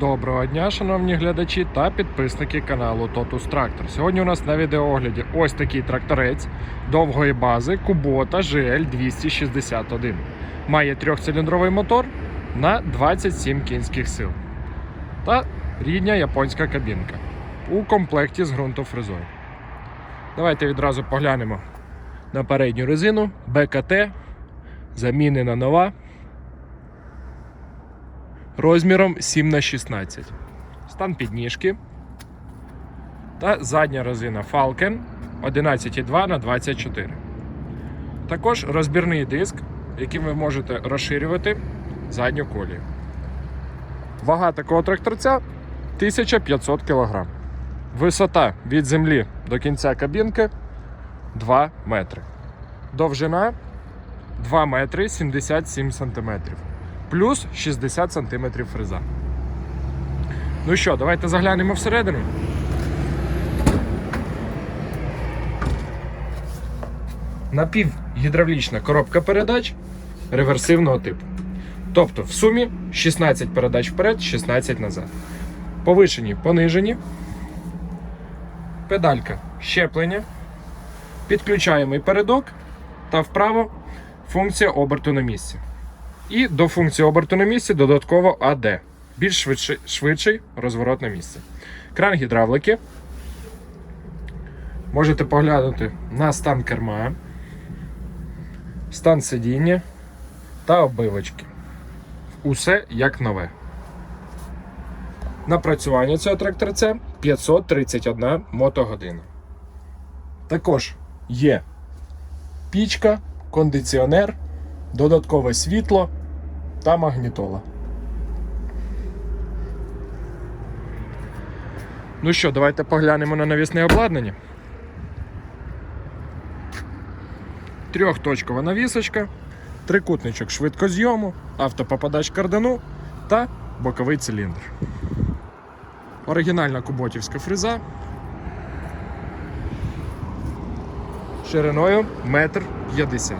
Доброго дня, шановні глядачі та підписники каналу Totus Tractor. Сьогодні у нас на відеоогляді ось такий тракторець довгої бази Kubota GL 261. Має трьохциліндровий мотор на 27 кінських сил та рідня японська кабінка у комплекті з ґрунтофрезою. Давайте відразу поглянемо на передню резину БКТ, замінена нова розміром 7 на 16 Стан підніжки. Та задня резина Falcon 11,2 на 24 Також розбірний диск, яким ви можете розширювати задню колію. Вага такого тракторця 1500 кг. Висота від землі до кінця кабінки 2 метри. Довжина 2 метри 77 сантиметрів плюс 60 см фреза. Ну що, давайте заглянемо всередину. Напівгідравлічна коробка передач реверсивного типу. Тобто в сумі 16 передач вперед, 16 назад. Повишені, понижені. Педалька щеплення. Підключаємий передок та вправо функція оберту на місці. І до функції оберту на місці додатково АД. Більш швидший, швидший розворот на місце. Кран гідравлики. Можете поглянути на стан керма, стан сидіння та оббивочки. Усе як нове. Напрацювання цього тракторця 531 мотогодина. Також є пічка, кондиціонер додаткове світло та магнітола. Ну що, давайте поглянемо на навісне обладнання. Трьохточкова навісочка, трикутничок швидкозйому, автопопадач кардану та боковий циліндр. Оригінальна куботівська фреза шириною 1,50 м.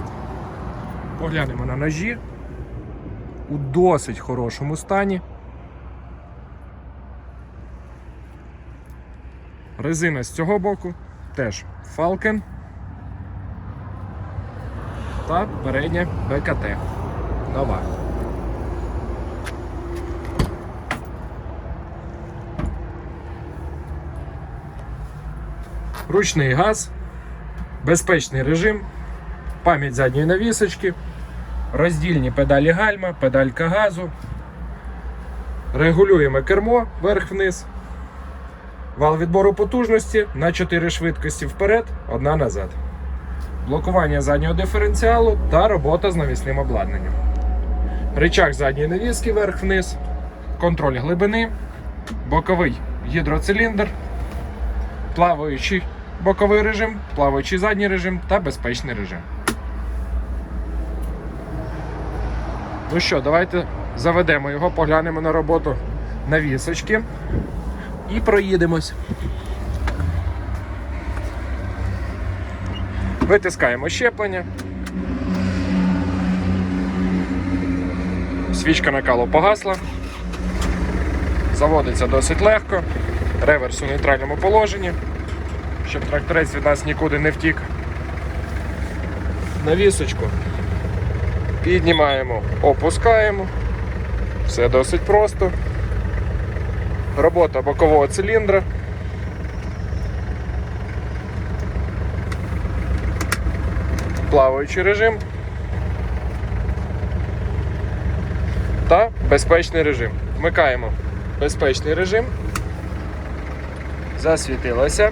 Поглянемо на ножі у досить хорошому стані. Резина з цього боку теж Falcon та передня БКТ. Нова. Ручний газ, безпечний режим, пам'ять задньої навісочки, роздільні педалі гальма, педалька газу. Регулюємо кермо вверх-вниз. Вал відбору потужності на 4 швидкості вперед, одна назад. Блокування заднього диференціалу та робота з навісним обладнанням. Рычаг задньої навіски вверх-вниз, контроль глибини, боковий гідроциліндр, плаваючий боковий режим, плаваючий задній режим та безпечний режим. Ну що, давайте заведемо його, поглянемо на роботу навісочки і проїдемось. Витискаємо щеплення. Свічка накалу погасла. Заводиться досить легко. Реверс у нейтральному положенні, щоб тракторець від нас нікуди не втік. Навісочку Піднімаємо, опускаємо. Все досить просто. Робота бокового циліндра. Плаваючий режим та безпечний режим. Вмикаємо безпечний режим. Засвітилося.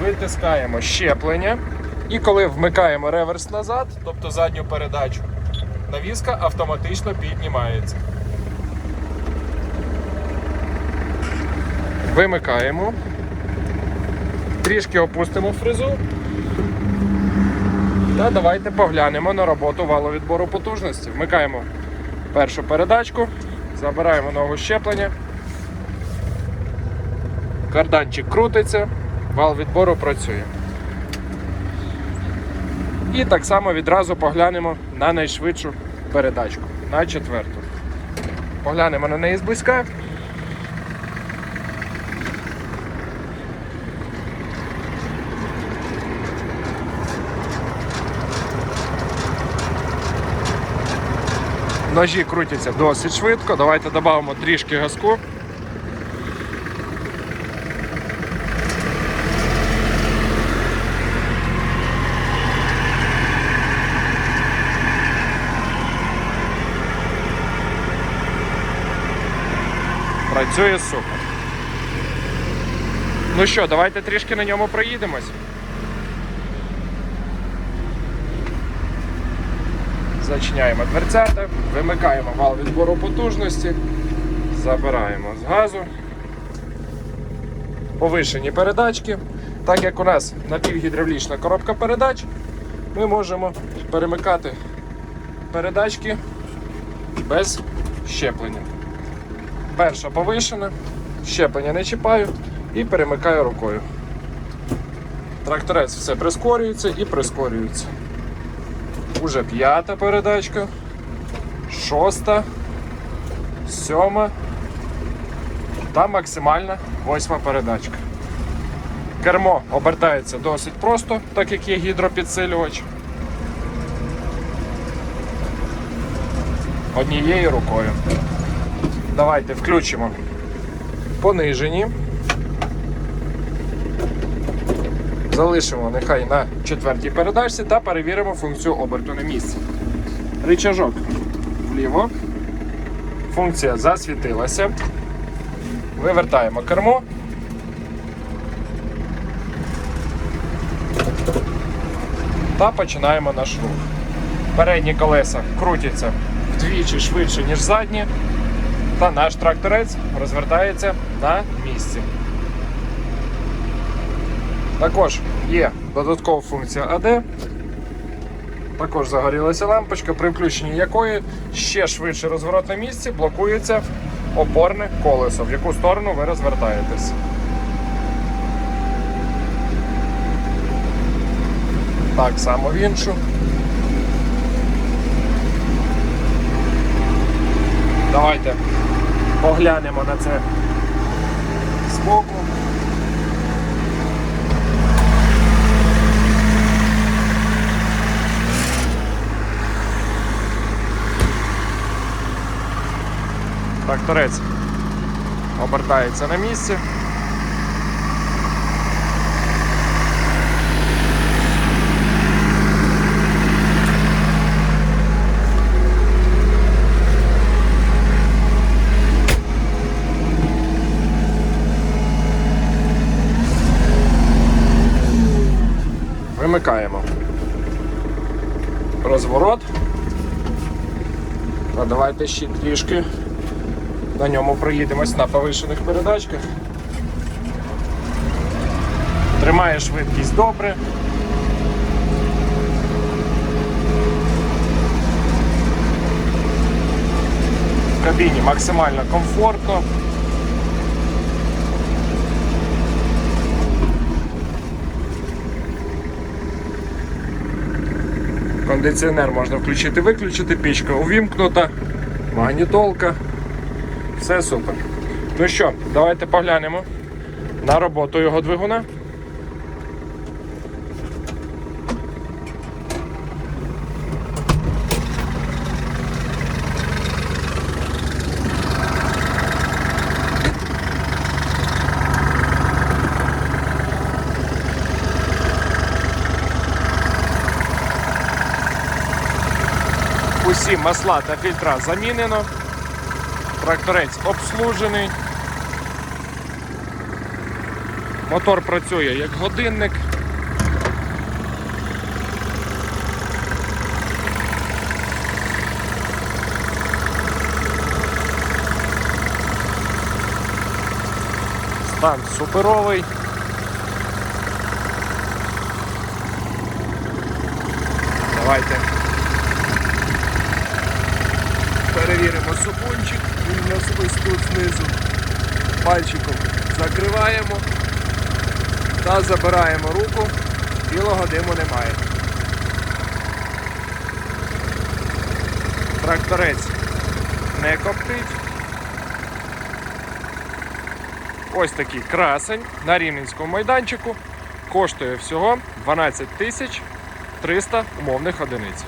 Витискаємо щеплення. І коли вмикаємо реверс назад, тобто задню передачу, навіска автоматично піднімається. Вимикаємо. Трішки опустимо фрезу. Та давайте поглянемо на роботу валовідбору потужності. Вмикаємо першу передачку, забираємо ногу щеплення. Карданчик крутиться, вал відбору працює. І так само відразу поглянемо на найшвидшу передачку, на четверту. поглянемо на неї зблизька. Ножі крутяться досить швидко. Давайте додамо трішки газку. Працює супер. Ну що, давайте трішки на ньому проїдемось. Зачиняємо дверцята, вимикаємо вал відбору потужності, забираємо з газу. Повишені передачки. Так як у нас напівгідравлічна коробка передач, ми можемо перемикати передачки без щеплення. Перша повишена, щеплення не чіпаю і перемикаю рукою. Тракторець все прискорюється і прискорюється. Уже п'ята передачка, шоста, сьома та максимальна восьма передачка. Кермо обертається досить просто, так як є гідропідсилювач. Однією рукою. Давайте включимо понижені. Залишимо нехай на четвертій передачці та перевіримо функцію оберту на місці. Рычажок вліво. Функція засвітилася. Вивертаємо кермо. Та починаємо наш рух. Передні колеса крутяться вдвічі швидше, ніж задні. Та наш тракторець розвертається на місці. Також є додаткова функція AD. Також загорілася лампочка, при включенні якої ще швидше розворот на місці блокується опорне колесо, в яку сторону ви розвертаєтесь. Так само в іншу. Давайте поглянемо на це збоку. Тракторець обертається на місці. Вимикаємо розворот. А давайте ще трішки на ньому проїдемось на повишених передачках. Тримає швидкість добре. В кабіні максимально комфортно. Кондиціонер можна включити, виключити, пічка увімкнута, магнітолка. Все супер. Ну що, давайте поглянемо на роботу його двигуна. Усі масла та фільтра замінено. Тракторець обслужений. Мотор працює як годинник. Стан суперовий. Давайте перевіримо супончик, він у нас ось тут знизу. Пальчиком закриваємо та забираємо руку, білого диму немає. Тракторець не коптить. ось такий красень на рівненському майданчику. Коштує всього 12 тисяч 300 умовних одиниць.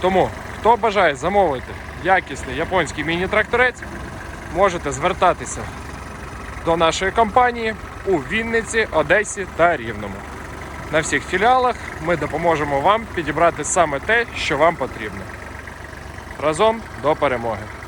Тому, хто бажає замовити якісний японський міні-тракторець, можете звертатися до нашої компанії у Вінниці, Одесі та Рівному. На всіх філіалах ми допоможемо вам підібрати саме те, що вам потрібно. Разом до перемоги!